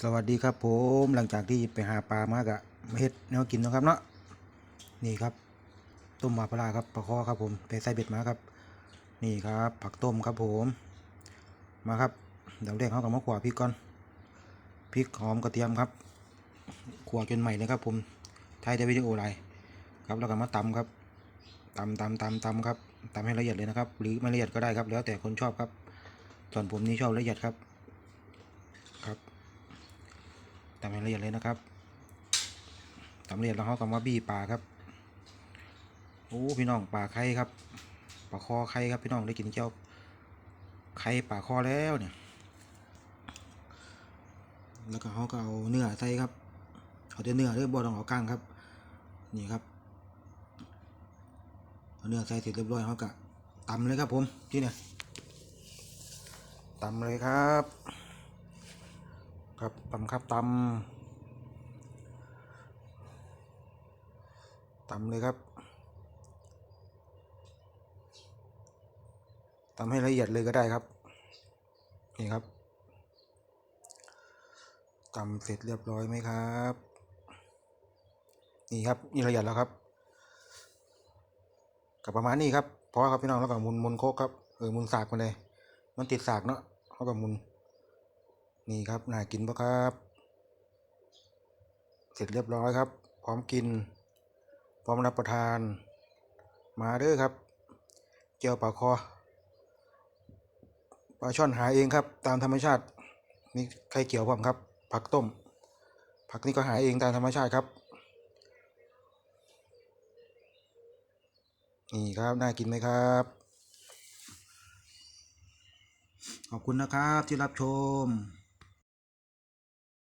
สวัสดีครับผมหลังจากที่ไปหาปลามากะมาเฮ็ดแนวกินนะครับเนาะนี่ครับ ต้มหมาปลาร้าครับปลาคอครับผมไปใส่เบ็ดมาครับ นี่ครับ ผักต้มครับผมมาครับเดี๋ยวแรกเขากับมะขวาพริกก่อนพริกหอมกระเทียมครับขัวจนใหม่เลยครับ ผมถ่ายแต่วิดีโอไลน์ครับแล้วก็มาตำครับตำตำตำตำครับตำให้ละเอียดเลยนะครับ หรือไม่ละเอียดก็ได้ครับ แล้วแต่คนชอบครับ ส่วนผมนี่ชอบละเอียดครับครับ ตำให้ละเอียดเลยนะครับตำละเอียดแล้วเขาก็มาบี้ปลาครับโอ้พี่น้องปลาไข่ครับปลาคอไข่ครับพี่น้องได้กินเจ้าไข่ปลาคอแล้วเนี่ย แล้วก็เขาก็เอาเนื้อใส่ครับเอาแต่เนื้อเด้อบ่ต้องเอาก้างครับ นี่ครับเอาเนื้อใส่เสร็จเรียบร้อยเขาก็ตำเลยครับผมที่เนี่ยตำเลยครับ ครับตำครับตำตำเลยครับตำให้ละเอียดเลยก็ได้ครับนี่ครับตำเสร็จเรียบร้อยไหมครับ นี่ครับนี่ละเอียดแล้วครับกับประมาณนี้ครับพอครับพี่น้องแล้วก็มุนมุนโคกครับเออมุนสากมาเลย มันติดสากเนาะเขาก็หมุน นี่ครับน่ากินปะครับ เสร็จเรียบร้อยครับ พร้อมกิน พร้อมรับประทาน มาเด้อครับเจียวปลาคอปลาช่อนหาเองครับ ตามธรรมชาตินี่ไข่เกี่ยวพร้อมครับ ผักต้ม ผักนี่ก็หาเองตามธรรมชาติครับ นี่ครับน่ากินไหมครับขอบคุณนะครับที่รับชม